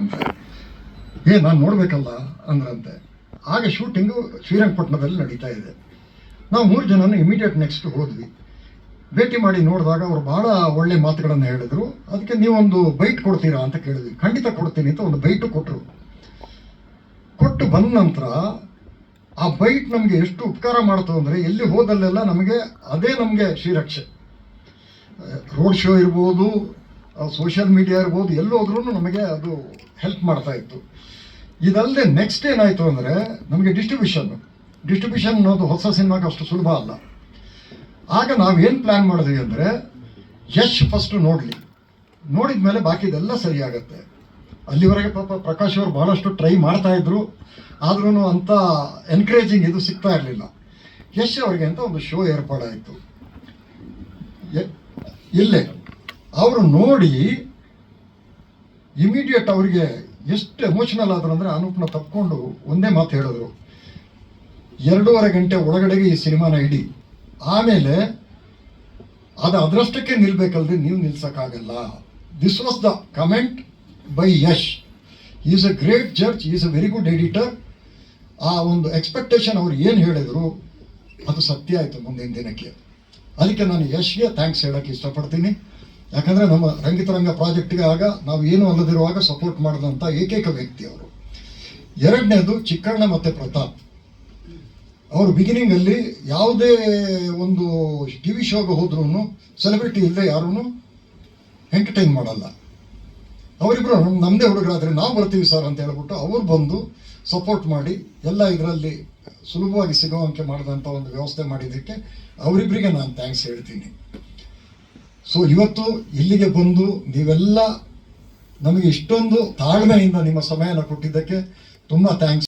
ಏ ನಾನು ನೋಡಬೇಕಲ್ಲ ಅಂದ್ರಂತೆ. ಆಗ ಶೂಟಿಂಗು ಶ್ರೀರಂಗಪಟ್ಟಣದಲ್ಲಿ ನಡೀತಾ ಇದೆ. ನಾವು ಮೂರು ಜನನ ಇಮಿಡಿಯೇಟ್ ನೆಕ್ಸ್ಟ್ ಹೋದ್ವಿ. ಭೇಟಿ ಮಾಡಿ ನೋಡಿದಾಗ ಅವರು ಬಹಳ ಒಳ್ಳೆ ಮಾತುಗಳನ್ನು ಹೇಳಿದ್ರು. ಅದಕ್ಕೆ ನೀವೊಂದು ಬೈಟ್ ಕೊಡ್ತೀರಾ ಅಂತ ಕೇಳಿದ್ವಿ. ಖಂಡಿತ ಕೊಡ್ತೀನಿ ಅಂತ ಒಂದು ಬೈಟು ಕೊಟ್ಟರು ಕೊಟ್ಟು ಬಂದ ನಂತರ ಆ ಬೈಟ್ ನಮಗೆ ಎಷ್ಟು ಉಪಕಾರ ಮಾಡ್ತು ಅಂದರೆ ಎಲ್ಲಿ ಹೋದಲ್ಲೆಲ್ಲ ನಮಗೆ ಅದೇ ನಮಗೆ ಶ್ರೀರಕ್ಷೆ. ರೋಡ್ ಶೋ ಇರ್ಬೋದು ಸೋಷಿಯಲ್ ಮೀಡಿಯಾ ಇರ್ಬೋದು ಎಲ್ಲೋದ್ರೂ ನಮಗೆ ಅದು ಹೆಲ್ಪ್ ಮಾಡ್ತಾ ಇತ್ತು. ಇದಲ್ಲದೆ ನೆಕ್ಸ್ಟ್ ಏನಾಯಿತು ಅಂದರೆ, ನಮಗೆ ಡಿಸ್ಟ್ರಿಬ್ಯೂಷನ್ ಡಿಸ್ಟ್ರಿಬ್ಯೂಷನ್ ಅನ್ನೋದು ಹೊಸ ಸಿನಿಮಾಗೆ ಅಷ್ಟು ಸುಲಭ ಅಲ್ಲ. ಆಗ ನಾವೇನು ಪ್ಲ್ಯಾನ್ ಮಾಡಿದ್ವಿ ಅಂದರೆ, ಯಶ್ ಫಸ್ಟ್ ನೋಡಲಿ. ನೋಡಿದ ಮೇಲೆ ಬಾಕಿದೆಲ್ಲ ಸರಿಯಾಗತ್ತೆ. ಅಲ್ಲಿವರೆಗೆ ಪಾಪ ಪ್ರಕಾಶ್ ಅವರು ಬಹಳಷ್ಟು ಟ್ರೈ ಮಾಡ್ತಾ ಇದ್ರು. ಆದ್ರೂ ಅಂತ ಎನ್ಕರೇಜಿಂಗ್ ಇದು ಸಿಗ್ತಾ ಇರಲಿಲ್ಲ. ಯಶ್ ಅವರಿಗೆ ಅಂತ ಒಂದು ಶೋ ಏರ್ಪಾಡಾಯಿತು. ಇಲ್ಲೇ. ಅವರು ನೋಡಿ ಇಮಿಡಿಯೇಟ್ ಅವರಿಗೆ ಎಷ್ಟು ಎಮೋಷನಲ್ ಆದ್ರು ಅಂದರೆ ಅನೂಪ್ನ ತಪ್ಕೊಂಡು ಒಂದೇ ಮಾತು ಹೇಳಿದ್ರು ಎರಡೂವರೆ ಗಂಟೆ ಒಳಗಡೆಗೆ ಈ ಸಿನಿಮಾನ ಇಡಿ. ಆಮೇಲೆ ಅದು ಅದರಷ್ಟಕ್ಕೆ ನಿಲ್ಬೇಕಲ್ರಿ, ನೀವು ನಿಲ್ಸೋಕ್ಕಾಗಲ್ಲ. This was the comment by Yash is a great judge is a very good editor ಆ ಒಂದು ಎಕ್ಸ್ಪೆಕ್ಟೇಷನ್ ಅವ್ರು ಏನು ಹೇಳಿದರು, ಅದು ಸತ್ಯ ಆಯಿತು ಮುಂದಿನ ದಿನಕ್ಕೆ. ಅದಕ್ಕೆ ನಾನು ಯಶ್ಗೆ ಥ್ಯಾಂಕ್ಸ್ ಹೇಳೋಕ್ಕೆ ಇಷ್ಟಪಡ್ತೀನಿ. ಯಾಕಂದರೆ ನಮ್ಮ ರಂಗಿತರಂಗ ಪ್ರಾಜೆಕ್ಟ್ಗೆ ಆಗ ನಾವು ಏನು ಅಲ್ಲದಿರುವಾಗ ಸಪೋರ್ಟ್ ಮಾಡಿದಂಥ ಏಕೈಕ ವ್ಯಕ್ತಿ ಅವರು. ಎರಡನೇದು ಚಿಕ್ಕಣ್ಣ ಮತ್ತು ಪ್ರತಾಪ್. ಅವರು ಬಿಗಿನಿಂಗಲ್ಲಿ ಯಾವುದೇ ಒಂದು ಟಿ ವಿ ಶೋಗೆ ಹೋದ್ರೂ ಸೆಲೆಬ್ರಿಟಿ ಇಲ್ಲದೆ ಯಾರೂ ಎಂಟರ್ಟೈನ್ ಮಾಡಲ್ಲ. ಅವರಿಬ್ಬರು ನಮ್ಮದೇ ಹುಡುಗರಾದರೆ ನಾವು ಬರ್ತೀವಿ ಸರ್ ಅಂತ ಹೇಳ್ಬಿಟ್ಟು ಅವ್ರು ಬಂದು ಸಪೋರ್ಟ್ ಮಾಡಿ ಎಲ್ಲ ಇದರಲ್ಲಿ ಸುಲಭವಾಗಿ ಸಿಗುವಂತೆ ಮಾಡಿದಂಥ ಒಂದು ವ್ಯವಸ್ಥೆ ಮಾಡಿದ್ದಕ್ಕೆ ಅವರಿಬ್ಬರಿಗೆ ನಾನು ಥ್ಯಾಂಕ್ಸ್ ಹೇಳ್ತೀನಿ. ಸೊ ಇವತ್ತು ಇಲ್ಲಿಗೆ ಬಂದು ನೀವೆಲ್ಲ ನಮಗೆ ಇಷ್ಟೊಂದು ತಾಳ್ಮೆಯಿಂದ ನಿಮ್ಮ ಸಮಯನ ಕೊಟ್ಟಿದ್ದಕ್ಕೆ ತುಂಬ ಥ್ಯಾಂಕ್ಸ್